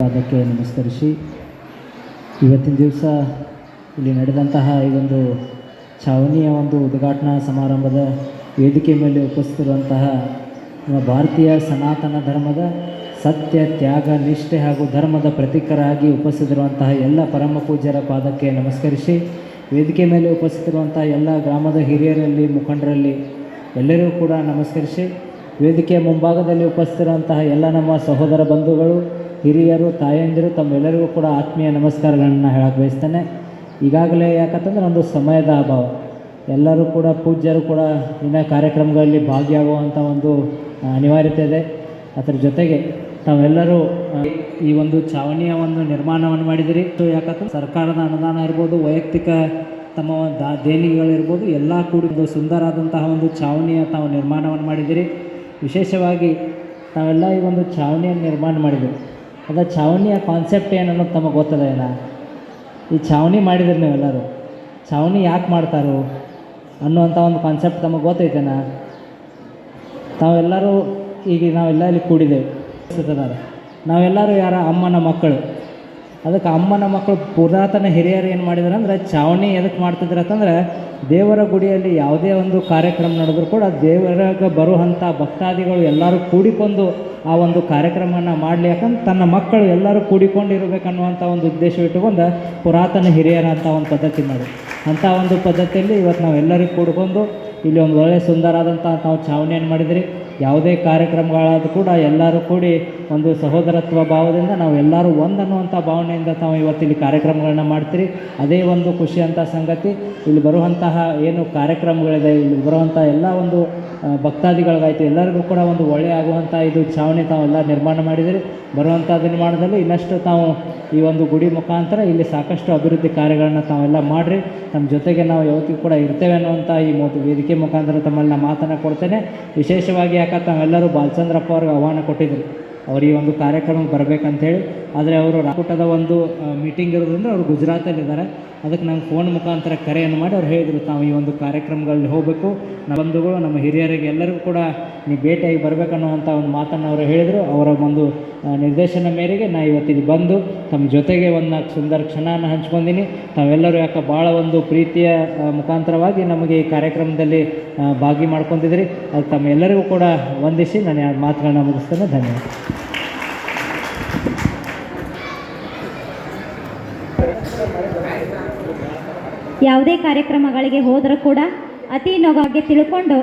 ಅದಕ್ಕೆ ನಮಸ್ಕರಿಸಿ. ಇವತ್ತಿನ ದಿವಸ ಇಲ್ಲಿ ನಡೆದಂತಹ ಈ ಒಂದು ಛಾವಣಿಯ ಒಂದು ಉದ್ಘಾಟನಾ ಸಮಾರಂಭದ ವೇದಿಕೆ ಮೇಲೆ ಉಪಸ್ಥಿತಿರುವಂತಹ ನಮ್ಮ ಭಾರತೀಯ ಸನಾತನ ಧರ್ಮದ ಸತ್ಯ, ತ್ಯಾಗ, ನಿಷ್ಠೆ ಹಾಗೂ ಧರ್ಮದ ಪ್ರತೀಕರಾಗಿ ಉಪಸ್ಥಿತಿರುವಂತಹ ಎಲ್ಲ ಪರಮ ಪೂಜ್ಯರ ಪಾದಕ್ಕೆ ನಮಸ್ಕರಿಸಿ, ವೇದಿಕೆ ಮೇಲೆ ಉಪಸ್ಥಿತಿರುವಂತಹ ಎಲ್ಲ ಗ್ರಾಮದ ಹಿರಿಯರಲ್ಲಿ, ಮುಖಂಡರಲ್ಲಿ ಎಲ್ಲರಿಗೂ ಕೂಡ ನಮಸ್ಕರಿಸಿ, ವೇದಿಕೆಯ ಮುಂಭಾಗದಲ್ಲಿ ಉಪಸ್ಥಿತಿರುವಂತಹ ಎಲ್ಲ ನಮ್ಮ ಸಹೋದರ ಬಂಧುಗಳು ಹಿರಿಯರು, ತಾಯಂದಿರು, ತಮ್ಮೆಲ್ಲರಿಗೂ ಕೂಡ ಆತ್ಮೀಯ ನಮಸ್ಕಾರಗಳನ್ನು ಹೇಳಕ್ಕೆ ಬಯಸ್ತೇನೆ. ಈಗಾಗಲೇ ಯಾಕಂತಂದ್ರೆ ಒಂದು ಸಮಯದ ಅಭಾವ. ಎಲ್ಲರೂ ಕೂಡ, ಪೂಜ್ಯರು ಕೂಡ ಇನ್ನ ಕಾರ್ಯಕ್ರಮಗಳಲ್ಲಿ ಭಾಗಿಯಾಗುವಂಥ ಒಂದು ಅನಿವಾರ್ಯತೆ ಇದೆ. ಅದರ ಜೊತೆಗೆ ತಾವೆಲ್ಲರೂ ಈ ಒಂದು ಛಾವಣಿಯ ಒಂದು ನಿರ್ಮಾಣವನ್ನು ಮಾಡಿದಿರಿ. ಯಾಕಂದ್ರೆ ಸರ್ಕಾರದ ಅನುದಾನ ಇರ್ಬೋದು, ವೈಯಕ್ತಿಕ ತಮ್ಮ ದಾ, ದೇಣಿಗೆಗಳಿರ್ಬೋದು, ಎಲ್ಲ ಕೂಡಿದ್ದು ಒಂದು ಒಂದು ಛಾವಣಿಯ ತಾವು ನಿರ್ಮಾಣವನ್ನು ಮಾಡಿದಿರಿ. ವಿಶೇಷವಾಗಿ ತಾವೆಲ್ಲ ಈ ಒಂದು ಛಾವಣಿಯನ್ನು ನಿರ್ಮಾಣ ಮಾಡಿದ್ವಿ ಅದ ಛಾವಣಿಯ ಕಾನ್ಸೆಪ್ಟ್ ಏನು ಅನ್ನೋದು ತಮಗೆ ಗೊತ್ತದ ಏನ? ಈ ಛಾವಣಿ ಮಾಡಿದ್ರಿ ನೀವೆಲ್ಲರೂ. ಛಾವಣಿ ಯಾಕೆ ಮಾಡ್ತಾರೋ ಅನ್ನುವಂಥ ಒಂದು ಕಾನ್ಸೆಪ್ಟ್ ತಮಗೆ ಗೊತ್ತೈತೇನ? ತಾವೆಲ್ಲರೂ ಈಗ ನಾವೆಲ್ಲ ಇಲ್ಲಿ ಕೂಡಿದ್ದೇವೆ. ನಾವೆಲ್ಲರೂ ಯಾರ ಅಮ್ಮನ ಮಕ್ಕಳು. ಅದಕ್ಕೆ ಅಮ್ಮನ ಮಕ್ಕಳು ಪುರಾತನ ಹಿರಿಯರು ಏನು ಮಾಡಿದ್ರು ಅಂದರೆ ಚಾವಣಿ ಎದಕ್ಕೆ ಮಾಡ್ತಿದ್ರು ಅಂತಂದ್ರೆ ದೇವರ ಗುಡಿಯಲ್ಲಿ ಯಾವುದೇ ಒಂದು ಕಾರ್ಯಕ್ರಮ ನಡೆದ್ರು ಕೂಡ ದೇವರಾಗ ಬರುವಂಥ ಭಕ್ತಾದಿಗಳು ಎಲ್ಲರೂ ಕೂಡಿಕೊಂಡು ಆ ಒಂದು ಕಾರ್ಯಕ್ರಮವನ್ನು ಮಾಡಲಿ ಯಾಕಂದ್ರೆ ತನ್ನ ಮಕ್ಕಳು ಎಲ್ಲರೂ ಕೂಡಿಕೊಂಡಿರಬೇಕನ್ನುವಂಥ ಒಂದು ಉದ್ದೇಶ ಇಟ್ಟುಕೊಂಡು ಪುರಾತನ ಹಿರಿಯರಂಥ ಒಂದು ಪದ್ಧತಿ ಮಾಡಿ ಅಂಥ ಒಂದು ಪದ್ಧತಿಯಲ್ಲಿ ಇವತ್ತು ನಾವೆಲ್ಲರಿಗೂ ಕೂಡಿಕೊಂಡು ಇಲ್ಲಿ ಒಂದು ಒಳ್ಳೆಯ ಸುಂದರವಾದಂಥ ನಾವು ಚಾವಣಿಯನ್ನು ಮಾಡಿದ್ರಿ. ಯಾವುದೇ ಕಾರ್ಯಕ್ರಮಗಳಾದರೂ ಕೂಡ ಎಲ್ಲರೂ ಕೂಡಿ ಒಂದು ಸಹೋದರತ್ವ ಭಾವದಿಂದ ನಾವು ಎಲ್ಲರೂ ಒಂದನ್ನುವಂಥ ಭಾವನೆಯಿಂದ ತಾವು ಇವತ್ತಿಲ್ಲಿ ಕಾರ್ಯಕ್ರಮಗಳನ್ನ ಮಾಡ್ತೀರಿ. ಅದೇ ಒಂದು ಖುಷಿ ಅಂತ ಸಂಗತಿ. ಇಲ್ಲಿ ಬರುವಂತಹ ಏನು ಕಾರ್ಯಕ್ರಮಗಳಿದೆ, ಇಲ್ಲಿ ಬರುವಂಥ ಎಲ್ಲ ಒಂದು ಭಕ್ತಾದಿಗಳಿಗಾಯಿತು, ಎಲ್ಲರಿಗೂ ಕೂಡ ಒಂದು ಒಳ್ಳೆಯ ಆಗುವಂಥ ಇದು ಛಾವಣಿ ತಾವೆಲ್ಲ ನಿರ್ಮಾಣ ಮಾಡಿದಿರಿ ಬರುವಂಥ ನಿರ್ಮಾಣದಲ್ಲಿ ಇನ್ನಷ್ಟು ತಾವು ಈ ಒಂದು ಗುಡಿ ಮುಖಾಂತರ ಇಲ್ಲಿ ಸಾಕಷ್ಟು ಅಭಿವೃದ್ಧಿ ಕಾರ್ಯಗಳನ್ನು ತಾವೆಲ್ಲ ಮಾಡಿರಿ. ನಮ್ಮ ಜೊತೆಗೆ ನಾವು ಯಾವತ್ತಿಗೂ ಕೂಡ ಇರ್ತೇವೆ ಅನ್ನುವಂಥ ಈ ವೇದಿಕೆ ಮುಖಾಂತರ ತಮ್ಮಲ್ಲಿ ನಾನು ಮಾತನ್ನು ಕೊಡ್ತೇನೆ. ವಿಶೇಷವಾಗಿ ತಾವೆಲ್ಲರೂ ಬಾಲಚಂದ್ರಪ್ಪ ಅವ್ರಿಗೆ ಆಹ್ವಾನ ಕೊಟ್ಟಿದ್ರು. ಅವ್ರು ಈ ಒಂದು ಕಾರ್ಯಕ್ರಮಕ್ಕೆ ಬರಬೇಕಂತೇಳಿ ಆದರೆ ಅವರು ರಾಕೂಟದ ಒಂದು ಮೀಟಿಂಗ್ ಇರೋದ್ರಿಂದ ಅವರು ಗುಜರಾತಲ್ಲಿದ್ದಾರೆ ಅದಕ್ಕೆ ನಾನು ಫೋನ್ ಮುಖಾಂತರ ಕರೆಯನ್ನು ಮಾಡಿ ಅವ್ರು ಹೇಳಿದರು, ತಾವು ಈ ಒಂದು ಕಾರ್ಯಕ್ರಮಗಳಲ್ಲಿ ಹೋಗಬೇಕು. ನಮ್ಮ ಬಂಧುಗಳು, ನಮ್ಮ ಹಿರಿಯರಿಗೆ ಎಲ್ಲರಿಗೂ ಕೂಡ ನೀವು ಭೇಟಿಯಾಗಿ ಬರಬೇಕನ್ನುವಂಥ ಒಂದು ಮಾತನ್ನು ಅವರು ಹೇಳಿದರು. ಅವರ ಒಂದು ನಿರ್ದೇಶನ ಮೇರೆಗೆ ನಾ ಇವತ್ತಿಗೆ ಬಂದು ತಮ್ಮ ಜೊತೆಗೆ ಒಂದು ನಾಲ್ಕು ಸುಂದರ ಕ್ಷಣನ ಹಂಚ್ಕೊಂಡಿನಿ. ತಾವೆಲ್ಲರೂ ಯಾಕೆ ಭಾಳ ಒಂದು ಪ್ರೀತಿಯ ಮುಖಾಂತರವಾಗಿ ನಮಗೆ ಈ ಕಾರ್ಯಕ್ರಮದಲ್ಲಿ ಭಾಗಿ ಮಾಡ್ಕೊತಿದ್ರಿ ಅದು ತಮ್ಮ ಎಲ್ಲರಿಗೂ ಕೂಡ ವಂದಿಸಿ. ನಾನು ಮಾತುಗಳನ್ನ ಮುಗಿಸ್ತೇನೆ. ಧನ್ಯವಾದ. ಯಾವುದೇ ಕಾರ್ಯಕ್ರಮಗಳಿಗೆ ಹೋದರೂ ಕೂಡ ಅತಿ ನೋವಾಗಿ ತಿಳ್ಕೊಂಡು